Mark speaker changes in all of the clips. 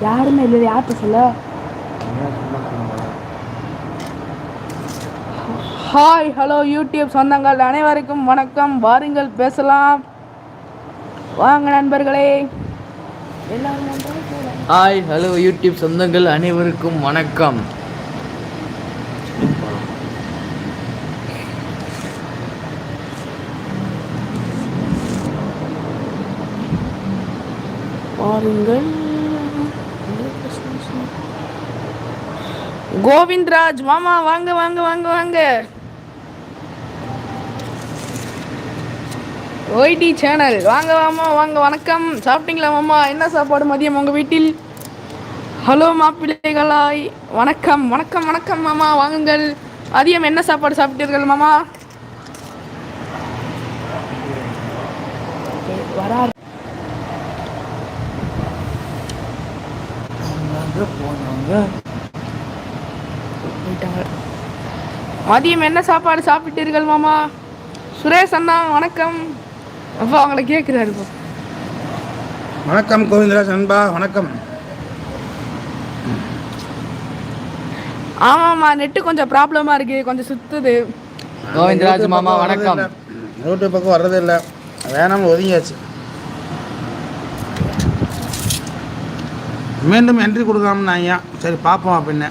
Speaker 1: யாருமே இல்லை யார்கிட்ட சொல்ல? ஹாய் ஹலோ யூடியூப் சொந்தங்கள் அனைவருக்கும் வணக்கம். வாருங்கள் பேசலாம். வாங்க நண்பர்களே.
Speaker 2: ஹாய் ஹலோ யூடியூப் சொந்தங்கள் அனைவருக்கும் வணக்கம்.
Speaker 1: பாருங்கள். கோவிந்த்ராஜ் மாமா வாங்க வாங்க வாங்க வாங்க. ஒய்டி சேனல் வாங்க மாமா வாங்க வணக்கம். சாப்பிட்டீங்களா மாமா? என்ன சாப்பாடு மதியம் உங்கள் வீட்டில்? ஹலோ மாப்பிள்ளைகளாய். வணக்கம் வணக்கம் வணக்கம் மாமா. வாங்குங்கள். மதியம் என்ன சாப்பாடு சாப்பிட்டீர்கள் மாமா? மதியம் என்ன சாப்பாடு சாப்பிட்டீர்கள் மாமா? சுரேஷ் அண்ணா வணக்கம். அப்பா அவங்கள கேட்குறாரு
Speaker 3: வணக்கம் கோவிந்தராஜ் நண்பா வணக்கம்.
Speaker 1: ஆமாம்மா நெட்டு கொஞ்சம் ப்ராப்ளமாக இருக்கு கொஞ்சம் சுத்துது.
Speaker 2: கோவிந்தராஜ் மாமா வணக்கம்.
Speaker 3: யூடியூப் பக்கம் வர்றதே இல்லை வேணாம்னு ஒதுங்கியாச்சு. மீண்டும் என்ட்ரி கொடுக்கலாம்னு ஐயா சரி பார்ப்போம் அப்படின்னு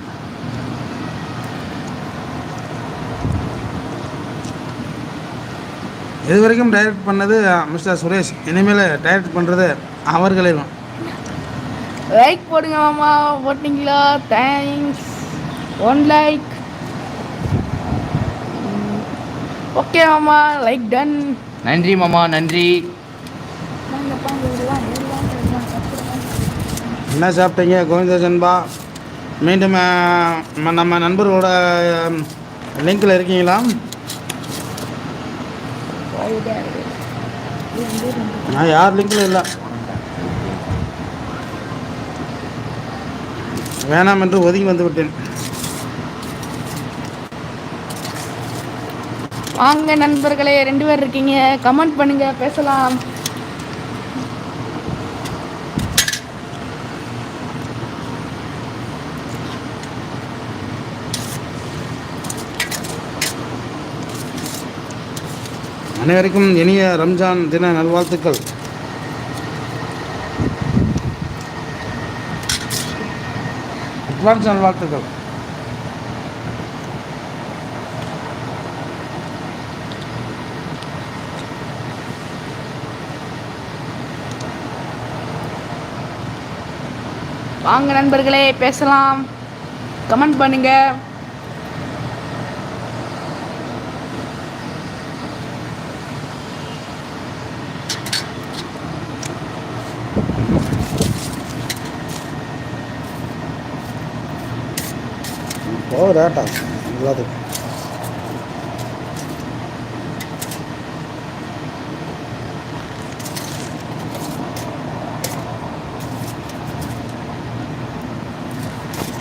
Speaker 3: இது வரைக்கும் டைரக்ட் பண்ணது மிஸ்டர் சுரேஷ். இனிமேல் டைரக்ட் பண்ணுறது அவர்களே தான்.
Speaker 1: லைக் போடுங்க மாமா போட்டிங்களா? தேங்க்ஸ் ஒன் லைக் ஓகே மாமா லைக் டன்
Speaker 2: நன்றி மாமா நன்றி.
Speaker 3: என்ன சாப்பிட்டீங்க? கோவிந்தராஜ் நண்பா மீண்டும் நம்ம நண்பர்களோட லிங்கில் இருக்கீங்களா? நான் யார் லிங்கில் இல்லை. வேணாம் என்று ஒதுங்கி வந்து விட்டேன்.
Speaker 1: வாங்க நண்பர்களே ரெண்டு பேர் இருக்கீங்க. கமெண்ட் பண்ணுங்க பேசலாம்.
Speaker 3: அனைவருக்கும் இனிய ரம்ஜான் தின நல்வாழ்த்துக்கள். அட்வான்ஸ் நல்வாழ்த்துக்கள்.
Speaker 1: வாங்க நண்பர்களே பேசலாம். கமெண்ட் பண்ணுங்க.
Speaker 3: போகுதாட்டா எல்லாத்துக்கும்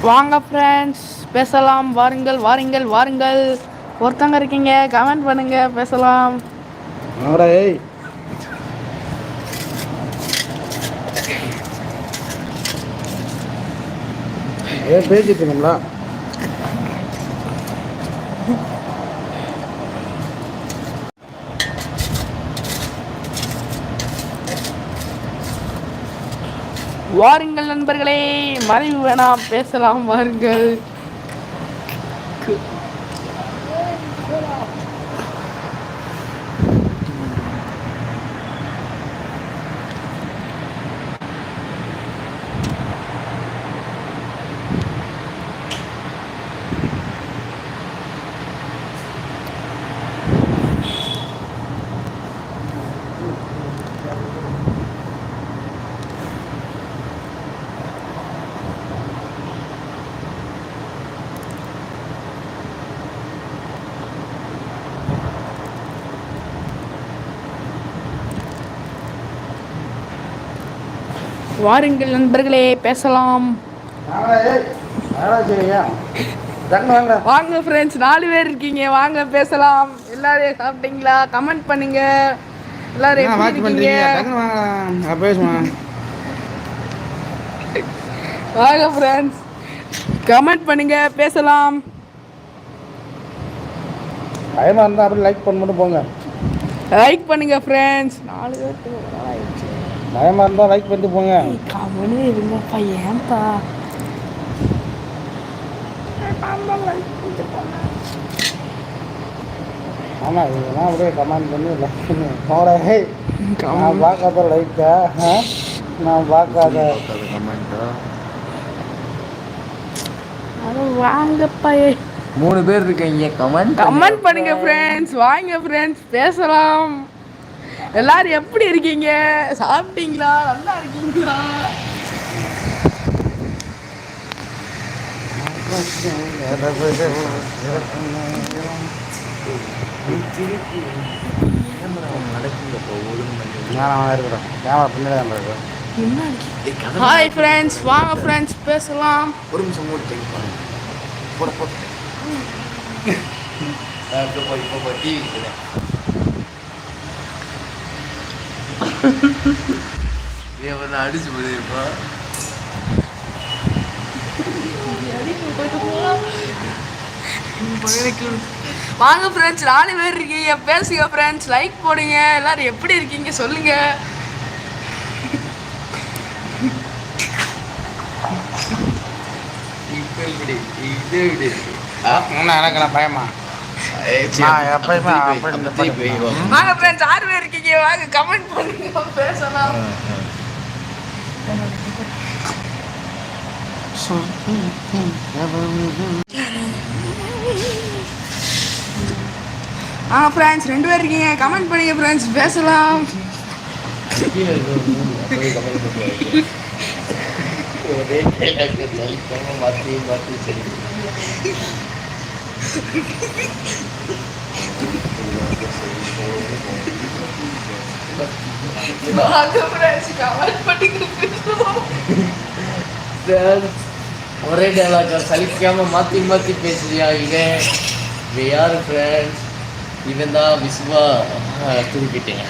Speaker 1: வாங்க ஃப்ரெண்ட்ஸ் பேசலாம். வாருங்கள் வாருங்கள் வாருங்கள். ஒருத்தங்க இருக்கீங்க கமெண்ட் பண்ணுங்க பேசலாம்.
Speaker 3: ஏன் பேசிட்டு இருக்கோம்ல
Speaker 1: வாருங்கள் நண்பர்களே மறைவு வேணாம் பேசலாம் வாருங்கள். வாருங்கள் நண்பர்களே பேசலாம். வாங்க ஃப்ரெண்ட்ஸ் நாலு பேர் இருக்கீங்க. வாங்க பேசலாம். எல்லாரும் சாப்பிட்டீங்களா? கமெண்ட் பண்ணுங்க. எல்லாரும் எப்படி இருக்கீங்க?
Speaker 3: வாங்க பேசுவேன்.
Speaker 1: வாங்க ஃப்ரெண்ட்ஸ் கமெண்ட் பண்ணுங்க பேசலாம்.
Speaker 3: பயமாக இருந்தால் அப்படியே லைக் பண்ண மட்டும் போங்க.
Speaker 1: லைக் பண்ணுங்க ஃப்ரெண்ட்ஸ் நாலு ஆயிடுச்சு
Speaker 3: பயமாக இருந்தால் லைக் பண்ணிட்டு போங்க.
Speaker 1: கவனு இருங்கப்பா ஏன்பா?
Speaker 3: ஆமாம் இதெல்லாம் அப்படியே கமெண்ட் பண்ணி லைக் பண்ணி. போட ஹே. நான் பார்க்காத லைக்கா நான் பார்க்காத.
Speaker 1: வாங்கப்பா
Speaker 2: மூணு பேர் இருக்கீங்க கமெண்ட்
Speaker 1: கமெண்ட் பண்ணுங்க ஃப்ரெண்ட்ஸ் வாங்க ஃப்ரெண்ட்ஸ் பேசலாம். எல்லாரும் எப்படி இருக்கீங்க? சாப்பிட்டீங்களா? நல்லா இருக்கீங்களா? ஹாய் ஃப்ரெண்ட்ஸ் வாங்க ஃப்ரெண்ட்ஸ் பேசலாம்.
Speaker 2: ஒரு நிமிஷம் மூடி டைம் போட போட. இப்போ டிவி அடிச்சு போயிருப்பா?
Speaker 1: வாங்க ஃப்ரெண்ட்ஸ் நாலு பேர் இருக்கீங்க. பேசுங்க ஃப்ரெண்ட்ஸ் லைக் போடுங்க. எல்லாரும் எப்படி இருக்கீங்க சொல்லுங்க.
Speaker 2: இப்போ இப்படி இது இப்படி
Speaker 3: இன்னும் எனக்கு நான் பயமா?
Speaker 1: வாங்க ஃப்ரெண்ட்ஸ் ஆறு பேர் இருக்கீங்க. வாங்க கமெண்ட் பண்ணுங்க. பேசலாம். ஆ ஃப்ரெண்ட்ஸ் ரெண்டு பேர் இருக்கீங்க. கமெண்ட் பண்ணுங்க ஃப்ரெண்ட்ஸ் பேசலாம்.
Speaker 2: ஒரே மாற்றி சரி ஒரே டைலாக சலிக்காம மாற்றி மாற்றி பேசுறியா இவன் இவன் யார் ஃப்ரெண்ட்ஸ் இவன் தான் விஸ்வா. திருப்பிட்டேன்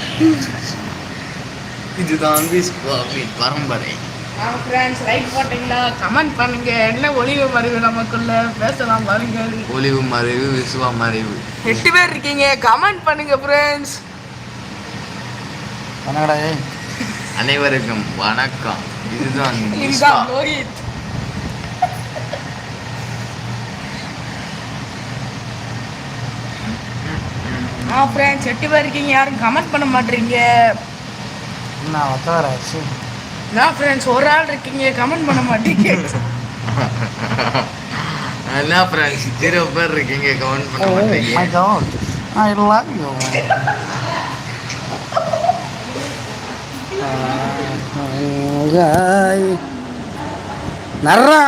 Speaker 2: இதுதான் விஸ்வா பரம்பரை.
Speaker 1: வாங்க ஃப்ரெண்ட்ஸ் லைக் போட்டீங்களா? கமெண்ட் பண்ணுங்க. என்ன ஒளிவு மறைவு நமக்குள்ள? பேசலாம் வாருங்கள்
Speaker 2: ஒளிவு மறைவு விஸ்வா மறைவு.
Speaker 1: எட்டு பேர் இருக்கீங்க. கமெண்ட் பண்ணுங்க ஃப்ரெண்ட்ஸ்
Speaker 3: ஏய்.
Speaker 2: அனைவருக்கும் வணக்கம். இதுதான்
Speaker 1: இதுதான் லோஹித் ஆ ஃப்ரெண்ட்ஸ் எட்டு பேர் இருக்கீங்க. யாரும் கமெண்ட் பண்ண மாட்டீங்க.
Speaker 3: நான் ஒத்தவராச்சு
Speaker 1: நான் ஃப்ரெண்ட்ஸ் ஒரு ஆள் இருக்கீங்க கமெண்ட் பண்ண மாட்டீங்க.
Speaker 2: என்ன ஃப்ரெண்ட்ஸ் ஜீரோ பேர் இருக்கீங்க கமெண்ட் பண்ண மாட்டீங்க
Speaker 3: my god. I love you. நர்றா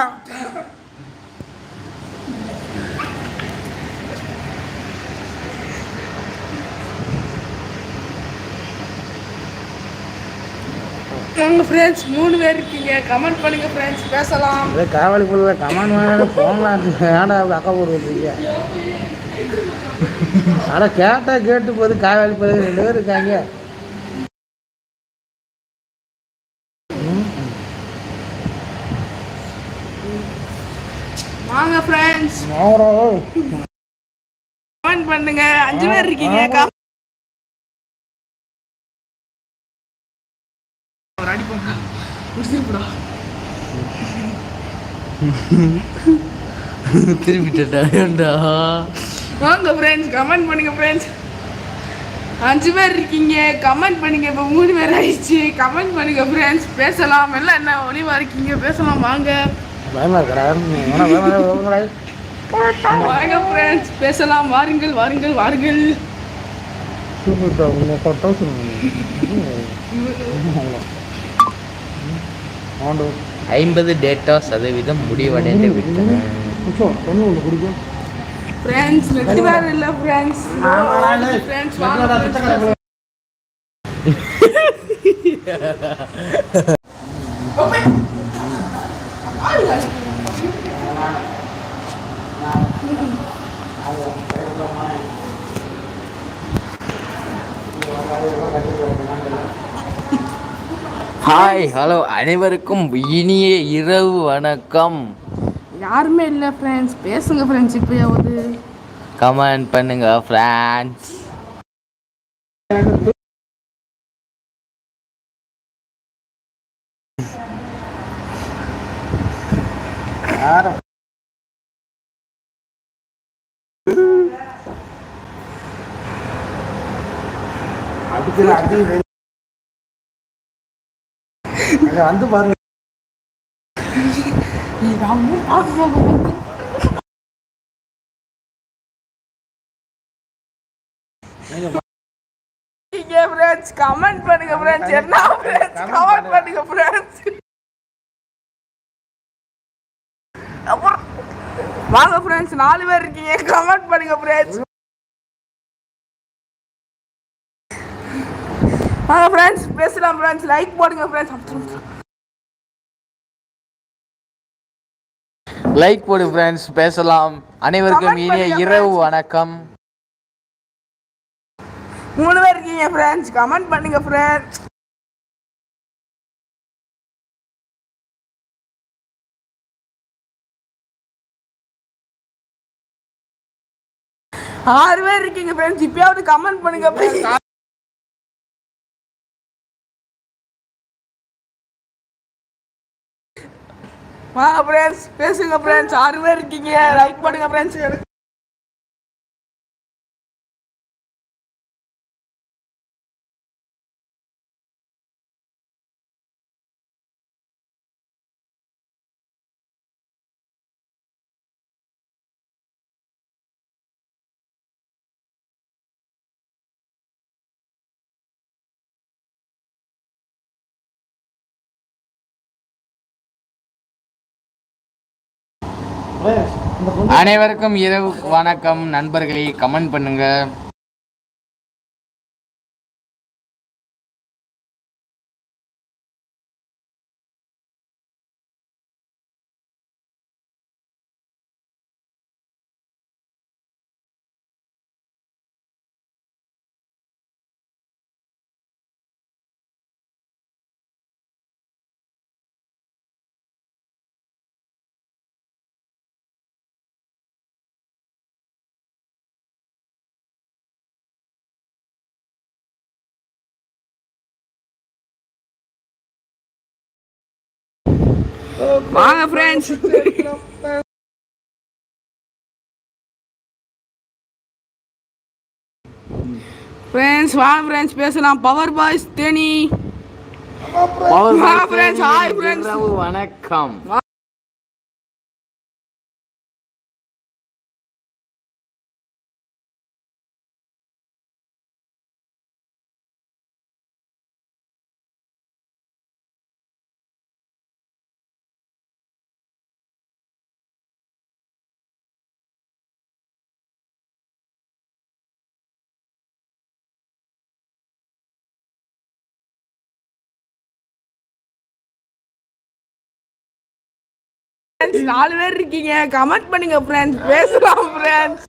Speaker 1: ஃப்ரெண்ட்ஸ் மூணு பேர் இருக்கீங்க. கமெண்ட் பண்ணுங்க ஃப்ரெண்ட்ஸ் பேசலாம்.
Speaker 3: இதே காவலி புள்ள கமான் வேணாலும் ஏடா அப்படி அக்கா போடுவீங்க அட கேட்டா கேட்டு போது காவலி புள்ள ரெண்டு பேர் இருக்காங்க.
Speaker 1: வாங்க ஃப்ரெண்ட்ஸ் கமெண்ட் பண்ணுங்க. அஞ்சு பேர் இருக்கீங்க. கம்- ஒரு அடி போங்க முடிச்சிருப்பா
Speaker 2: திருப்பிட்டா
Speaker 1: வாங்க ஃப்ரெண்ட்ஸ் கமெண்ட் பண்ணுங்க ஃப்ரெண்ட்ஸ் அஞ்சு பேர் இருக்கீங்க கமெண்ட் பண்ணுங்க. இப்போ மூணு பேர் ஆயிடுச்சு. கமெண்ட் பண்ணுங்க ஃப்ரெண்ட்ஸ் பேசலாம். எல்லாம் என்ன ஒளிவா இருக்கீங்க? பேசலாம் வாங்க.
Speaker 3: பயமா
Speaker 1: வாங்க ஃப்ரெண்ட்ஸ் பேசலாம். வாருங்கள் வாருங்கள் வாருங்கள்.
Speaker 2: ஐம்பது டேட்டா சதவீதம் முடிவடைந்து விட்டன.
Speaker 1: ஃப்ரெண்ட்ஸ் ரெண்டு பேர் இல்லை ஃப்ரெண்ட்ஸ் ஃப்ரெண்ட்ஸ் வாங்க friends.
Speaker 2: ஹாய் ஹலோ அனைவருக்கும் இனிய இரவு வணக்கம்.
Speaker 1: யாருமே இல்லை ஃப்ரெண்ட்ஸ் பேசுங்க ஃப்ரெண்ட்ஸ் இப்போயாவது.
Speaker 2: கமெண்ட் பண்ணுங்க ஃப்ரான்ஸ்
Speaker 3: யாரும் வந்து பாருங்க.
Speaker 1: கமெண்ட் பண்ணுங்க ஃப்ரெண்ட்ஸ் என்ன கமெண்ட் பண்ணுங்க. ஃப்ரெண்ட்ஸ் வாங்க ஃப்ரெண்ட்ஸ் நாலு பேர் இருக்கீங்க. கமெண்ட் பண்ணுங்க ஃப்ரெண்ட்ஸ் வாங்க ஃப்ரெண்ட்ஸ் பேசலாம் ஃப்ரெண்ட்ஸ் லைக் போடுங்க ஃப்ரெண்ட்ஸ்
Speaker 2: லைக் போடு ஃப்ரெண்ட்ஸ் பேசலாம். அனைவருக்கும் இனிய இரவு. வணக்கம்.
Speaker 1: மூணு பேர் இருக்கீங்க ஃப்ரெண்ட்ஸ் கமெண்ட் பண்ணுங்க ஃப்ரெண்ட்ஸ் ஆறு பேர் இருக்கீங்க ஃப்ரெண்ட்ஸ் இப்பயாவது கமெண்ட் பண்ணுங்க please. வாங்க ஃப்ரெண்ட்ஸ் பேசுங்க ஃப்ரெண்ட்ஸ் ஆறு பேர் இருக்கீங்க லைக் பண்ணுங்க ஃப்ரெண்ட்ஸ்
Speaker 2: அனைவருக்கும் இரவு வணக்கம். நண்பர்களே கமெண்ட் பண்ணுங்க.
Speaker 1: வாங்க ஃப்ரெண்ட்ஸ் ஃப்ரெண்ட்ஸ் வாங்க ஃப்ரெண்ட்ஸ் பேசலாம். Power boys Theni. வா
Speaker 2: வணக்கம்.
Speaker 1: ஃப்ரெண்ட்ஸ் நாலு பேர் இருக்கீங்க. கமெண்ட் பண்ணுங்க ஃப்ரெண்ட்ஸ் பேசலாம் ஃப்ரெண்ட்ஸ்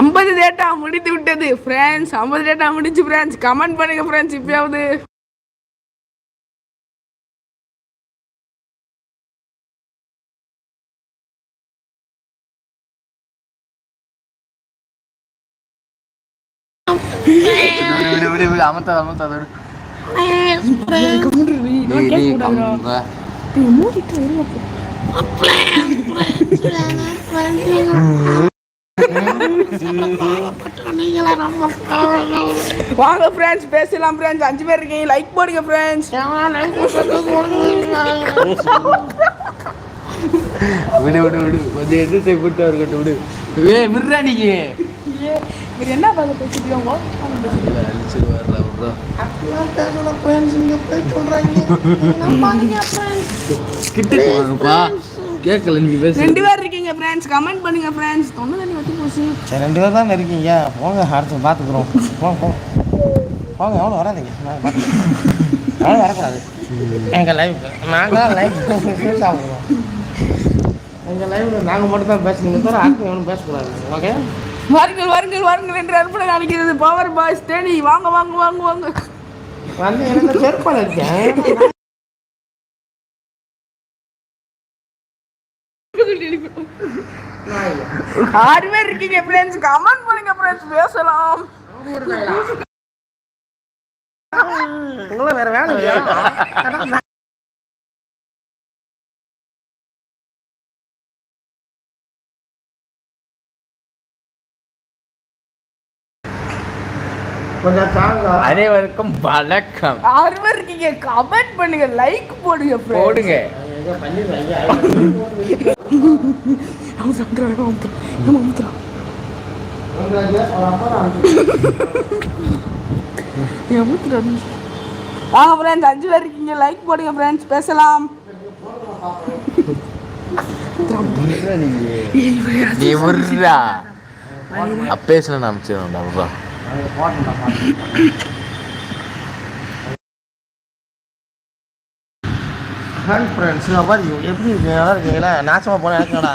Speaker 1: ஐம்பது டேட்டா முடித்து விட்டது ஃப்ரெண்ட்ஸ் ஐம்பது டேட்டா முடிஞ்சு ஃப்ரெண்ட்ஸ் கமெண்ட் பண்ணுங்க ஃப்ரெண்ட்ஸ் இப்பயாவது.
Speaker 2: விடு விடு விடு விடு அமர்த்தாத அமர்த்தாத விடு
Speaker 1: வாங்க ஃப்ரெண்ட்ஸ் பேசலாம் ஃப்ரெண்ட்ஸ் அஞ்சு பேர் இருக்கீங்க. லைக் போடுங்க ஃப்ரெண்ட்ஸ்
Speaker 2: விடு விடு விடு. கொஞ்சம் எதிர்த்தை போட்டு இருக்கட்டும் விடு. ஏ விடுறா நீங்க.
Speaker 1: இது என்ன பார்க்க பேசிட்டு
Speaker 2: அழிச்சிருவாருடா விட்றா கிட்ட போங்கப்பா கேட்கல நீங்க பேசு
Speaker 1: ரெண்டு பேர் இருக்கீங்க ஃப்ரெண்ட்ஸ் கமெண்ட் பண்ணுங்க ஃப்ரெண்ட்ஸ் தண்ணி போச்சு.
Speaker 3: சரி ரெண்டு பேர் தான் இருக்கீங்க. போங்க அடுத்து பார்த்துக்குறோம் போங்க போங்க.
Speaker 4: போங்க எவ்வளோ வராதீங்க. நான் வரக்கூடாது. எங்கள் லைவ் நாங்கள் லைவ் சாப்பிடுவோம் எங்கள் லைவில் நாங்கள் மட்டும் தான் பேசணுங்க தவிர ஆட்கள் எவனும் பேசக்கூடாது. ஓகே
Speaker 1: வாருங்கள் வாருங்கள் வாருங்கள் என்று அற்புதம் காணிக்கிறது பவர் பாய்ஸ் தேனி வாங்க வாங்க வாங்க வாங்க.
Speaker 4: வந்து எனக்கு செருப்பால் இருக்கேன்.
Speaker 1: ஆறு பேர் இருக்கீங்க ஃப்ரெண்ட்ஸ் கமெண்ட் பண்ணுங்க ஃப்ரெண்ட்ஸ் பேசலாம்.
Speaker 4: வேற வேலை
Speaker 2: அனைவருக்கும் வணக்கம்.
Speaker 1: பேர் இருக்கீங்க. கமெண்ட் பண்ணுங்க லைக் போடுங்க.
Speaker 2: போடுங்க.
Speaker 1: வாங்க ஃப்ரெண்ட்ஸ் அஞ்சு பேர் இருக்கீங்க. லைக் போடுங்க ஃப்ரெண்ட்ஸ் பேசலாம்.
Speaker 2: நீ விட்றா.
Speaker 4: ஃப்ரெண்ட்ஸ் பாரு எப்படி இருக்கீங்க நல்லா இருக்கீங்களா? நாசமாக எனக்குடா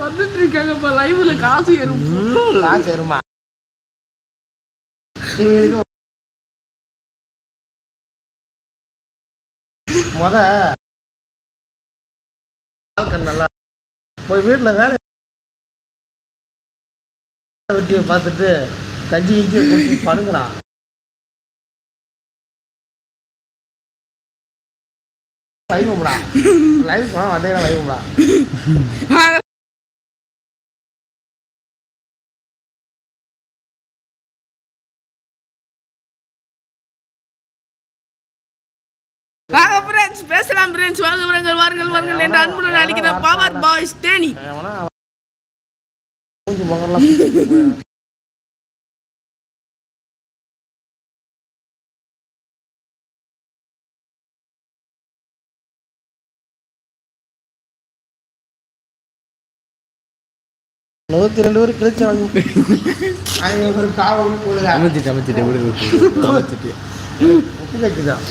Speaker 1: வந்துட்டு இருக்காங்கப்பா லைவ்ல காசு ஏறும்.
Speaker 4: காசு முத வாழ்க்கை நல்லா போய் வீட்டில் வேலை வெட்டியை பார்த்துட்டு கஞ்சி கிஞ்சி குடிச்சு படுங்கடா லைவும்டா லைவ் போனால் வந்தே
Speaker 1: வாங்க ஃப்ரெண்ட்ஸ் பேசலாம் ஃப்ரெண்ட்ஸ் வாங்க வாருங்கள் வாருங்கள் வாருங்கள் என்று அன்புடன் அடிக்கிற பவர் பாய்ஸ் தேனி.
Speaker 4: நூற்றி ரெண்டு காவல் கொடுங்க
Speaker 2: அமைச்சிட்டு அமைச்சிட்டு அமைச்சிட்டு
Speaker 4: கட்சிதான்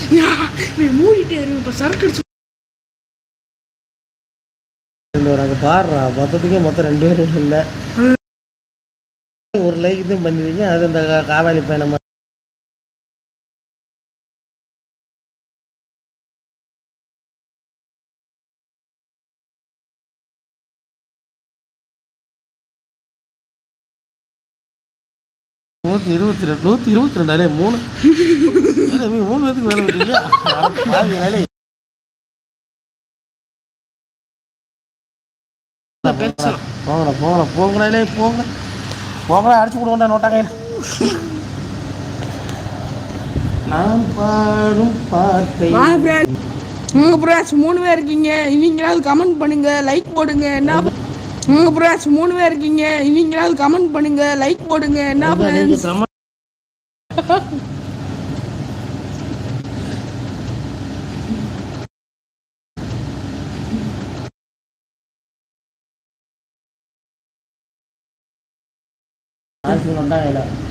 Speaker 1: மூடிட்டே இப்போ சரக்கு
Speaker 4: அங்கே பாடுறா மொத்தத்துக்கே மொத்தம் ரெண்டு பேரும் இல்லை. ஒரு லைக் தான் பண்ணிருக்கீங்க அது இந்த காவாலி பயணம் நூற்றி இருபத்தி ரெண்டு நூற்றி இருபத்தி ரெண்டாலே மூணு. மூணு பேத்துக்கு வேலை விட்டீங்க போங்கடா போங்கடா போங்கடா போங்க. போங்கடா அடிச்சு விடுவோம்டா நோட்டாங்க நான் பாடும் பாட்டை
Speaker 1: மூணு பேர் இருக்கீங்க. இவங்களாவது கமெண்ட் பண்ணுங்க லைக் போடுங்க. என்ன உங்க ஃப்ரெண்ட்ஸ் மூணு பேர் இருக்கீங்க. இவங்களாவது கமெண்ட் பண்ணுங்க லைக் போடுங்க. என்ன
Speaker 4: செம ஆட்சி நோட்டாங்க